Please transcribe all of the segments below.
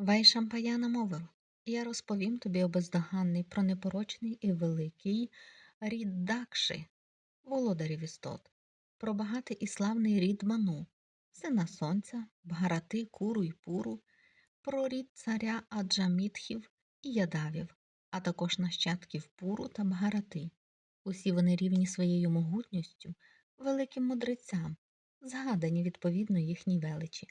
Вайшампаяна мовив Я розповім тобі, о про непорочний і великий рід Дакши, володарів істот, про багатий і славний рід Ману, сина сонця, Бгарати, Куру й Пуру, про рід царя Аджамітхів і Ядавів, а також нащадків Пуру та Бгарати. Усі вони рівні своєю могутністю, великим мудрецям, згадані відповідно їхній величі.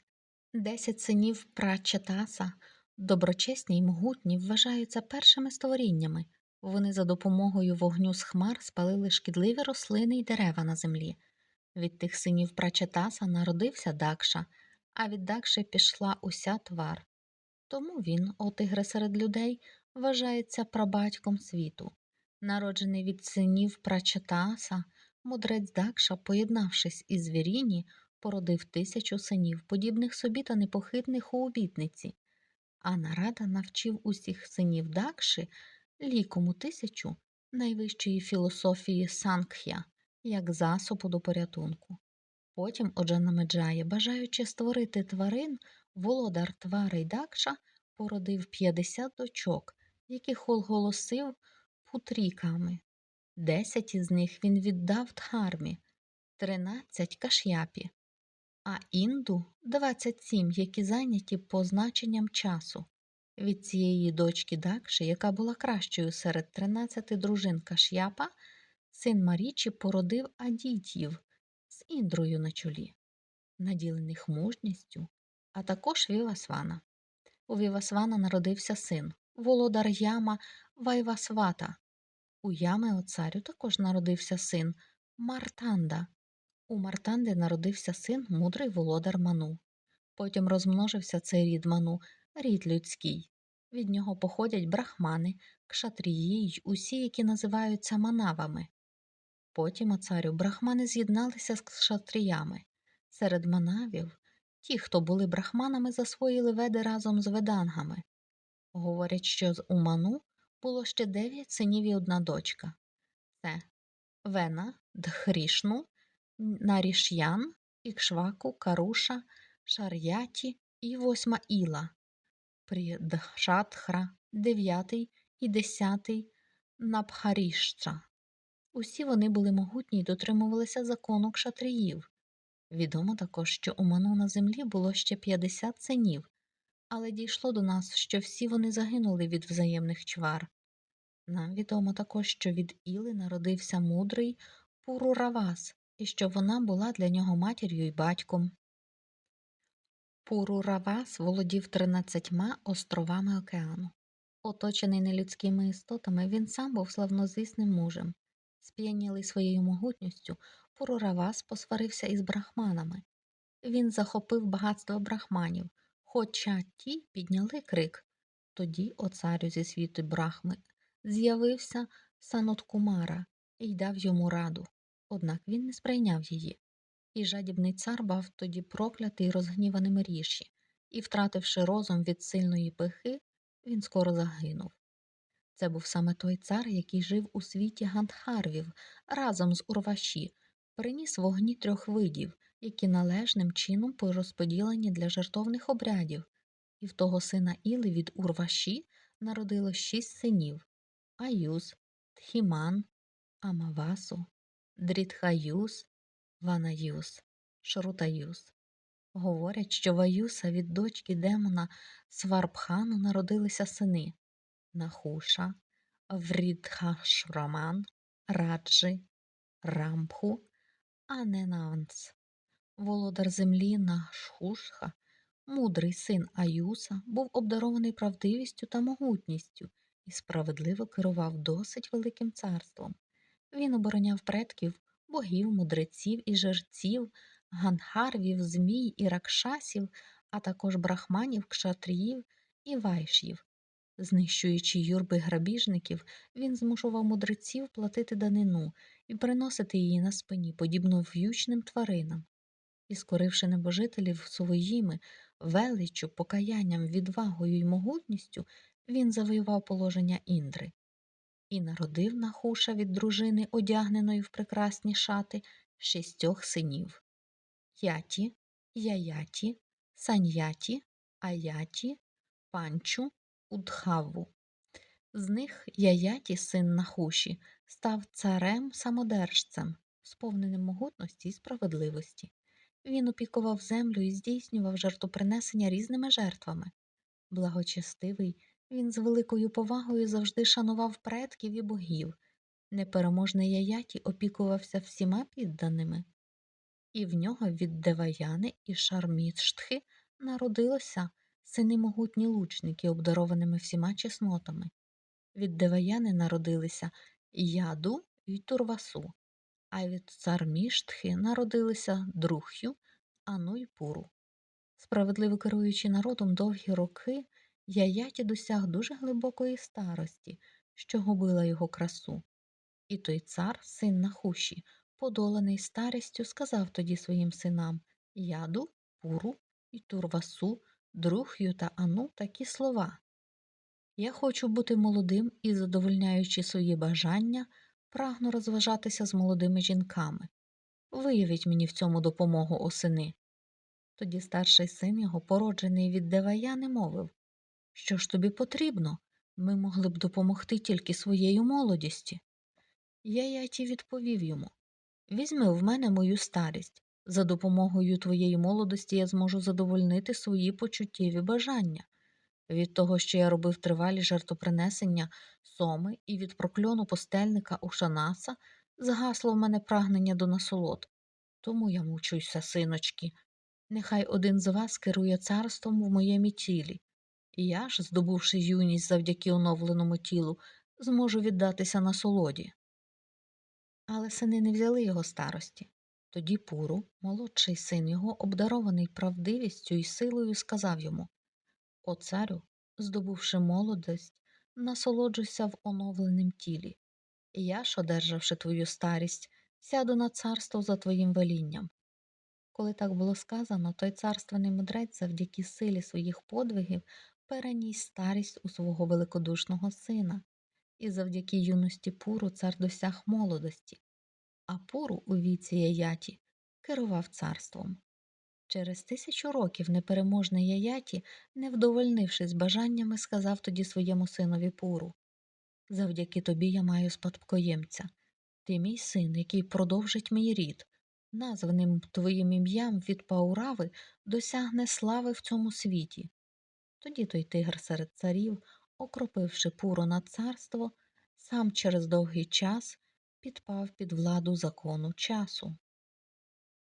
Десять синів Прачатаса, доброчесні й могутні, вважаються першими створіннями. Вони за допомогою вогню з хмар спалили шкідливі рослини й дерева на землі. Від тих синів Прачатаса народився Дакша, а від Дакши пішла уся твар. Тому він, о тигре серед людей, вважається прабатьком світу. Народжений від синів Прачатаса, мудрець Дакша, поєднавшись із Віріні, породив тисячу синів, подібних собі та непохитних у обітниці. А нарада навчив усіх синів Дакши лікому тисячу найвищої філософії Сангхя, як засобу до порятунку. Потім Оджана Меджає, бажаючи створити тварин, володар тварей Дакша породив 50 дочок, яких оголосив путріками. Десять із них він віддав Дхармі, тринадцять каш'япі, а інду 27, які зайняті позначенням часу. Від цієї дочки Дакши, яка була кращою серед 13 дружин Каш'япа, син Марічі породив Адітів з індрою на чолі, наділених мужністю, а також Вівасвана. У Вівасвана народився син, володар Яма Вайвасвата. У Ями Оцарю також народився син Мартанда. У Мартанди народився син мудрий володар Ману. Потім розмножився цей рід Ману, рід людський. Від нього походять брахмани, кшатрії й усі, які називаються манавами. Потім, оцарю, брахмани з'єдналися з кшатріями. Серед манавів ті, хто були брахманами, засвоїли веди разом з ведангами. Говорять, що з Уману було ще дев'ять синів і одна дочка. Це Вена, Дхрішну, Наріш'ян, Ікшваку, Каруша, Шар'яті і восьма Іла, Прідшатхра, дев'ятий і десятий Набхаріштра. Усі вони були могутні й дотримувалися закону кшатріїв. Відомо також, що у Ману на землі було ще 50 синів, але дійшло до нас, що всі вони загинули від взаємних чвар. Нам відомо також, що від Іли народився мудрий Пуруравас, і що вона була для нього матір'ю й батьком. Пуруравас володів тринадцятьма островами океану. Оточений нелюдськими істотами, він сам був славнозвісним мужем. Сп'янілий своєю могутністю, Пуруравас посварився із брахманами. Він захопив багатство брахманів, хоча ті підняли крик. Тоді, о царю зі світу брахми, з'явився Саноткумара і дав йому раду. Однак він не сприйняв її. І жадібний цар бав тоді проклятий розгніваним ріші, і, втративши розум від сильної пихи, він скоро загинув. Це був саме той цар, який жив у світі Гандхарвів разом з Урваші, приніс вогні трьох видів, які належним чином порозподілені для жертовних обрядів, і в того сина Іли від Урваші народило шість синів Аюз, Тхіман, Амавасу, Дрітхаюс, Ванаюс, Шрутаюс. Говорять, що в Аюса від дочки демона Сварбхану народилися сини Нахуша, Врідхашраман, Раджи, Рампху, Аненанс. Володар землі Нахушха, мудрий син Аюса, був обдарований правдивістю та могутністю і справедливо керував досить великим царством. Він обороняв предків, богів, мудреців і жерців, ганхарвів, змій і ракшасів, а також брахманів, кшатріїв і вайшів. Знищуючи юрби грабіжників, він змушував мудреців платити данину і приносити її на спині, подібно в'ючним тваринам. І, скоривши небожителів своїми величчю, покаянням, відвагою й могутністю, він завоював положення Індри і народив Нахуша від дружини, одягненої в прекрасні шати, шістьох синів Яті, Яяті, Саньяті, Аяті, Панчу, Удхаву. З них Яяті, син Нахуші, став царем-самодержцем, сповненим могутності і справедливості. Він опікував землю і здійснював жертвопринесення різними жертвами. Благочестивий, він з великою повагою завжди шанував предків і богів. Непереможний Яяті опікувався всіма підданими. І в нього від Деваяни і Шарміштхи народилося сини могутні лучники, обдарованими всіма чеснотами. Від Деваяни народилися Яду і Турвасу, а від Царміштхи народилися Друх'ю, Ану й Пуру. Справедливо керуючи народом довгі роки, Яяті досяг дуже глибокої старості, що губила його красу. І той цар, син Нахуші, подоланий старістю, сказав тоді своїм синам Яду, Пуру і Турвасу, Друх'ю та Ану такі слова. Я хочу бути молодим і, задовольняючи свої бажання, прагну розважатися з молодими жінками. Виявіть мені в цьому допомогу осени. Тоді старший син його, породжений від Деваяни, мовив Що ж тобі потрібно? Ми могли б допомогти тільки своєю молодісті. Яяті відповів йому Візьми в мене мою старість. За допомогою твоєї молодості я зможу задовольнити свої почуттєві бажання. Від того, що я робив тривалі жертвопринесення соми і від прокльону постельника Ушанаса, згасло в мене прагнення до насолод. Тому я мучуся, синочки. Нехай один з вас керує царством в моєму тілі, я ж, здобувши юність завдяки оновленому тілу, зможу віддатися насолоді. Але сини не взяли його старості. Тоді Пуру, молодший син його, обдарований правдивістю і силою, сказав йому О царю, здобувши молодость, насолоджуйся в оновленім тілі. Я ж, одержавши твою старість, сяду на царство за твоїм велінням. Коли так було сказано, той царственний мудрець завдяки силі своїх подвигів переніс старість у свого великодушного сина, і завдяки юності Пуру цар досяг молодості, а Пуру у віці Яяті керував царством. Через тисячу років непереможний Яяті, не вдовольнившись бажаннями, сказав тоді своєму синові Пуру Завдяки тобі я маю спадкоємця. Ти мій син, який продовжить мій рід. Названим твоїм ім'ям від Паурави досягне слави в цьому світі. Тоді той тигр серед царів, окропивши пуру на царство, сам через довгий час підпав під владу закону часу.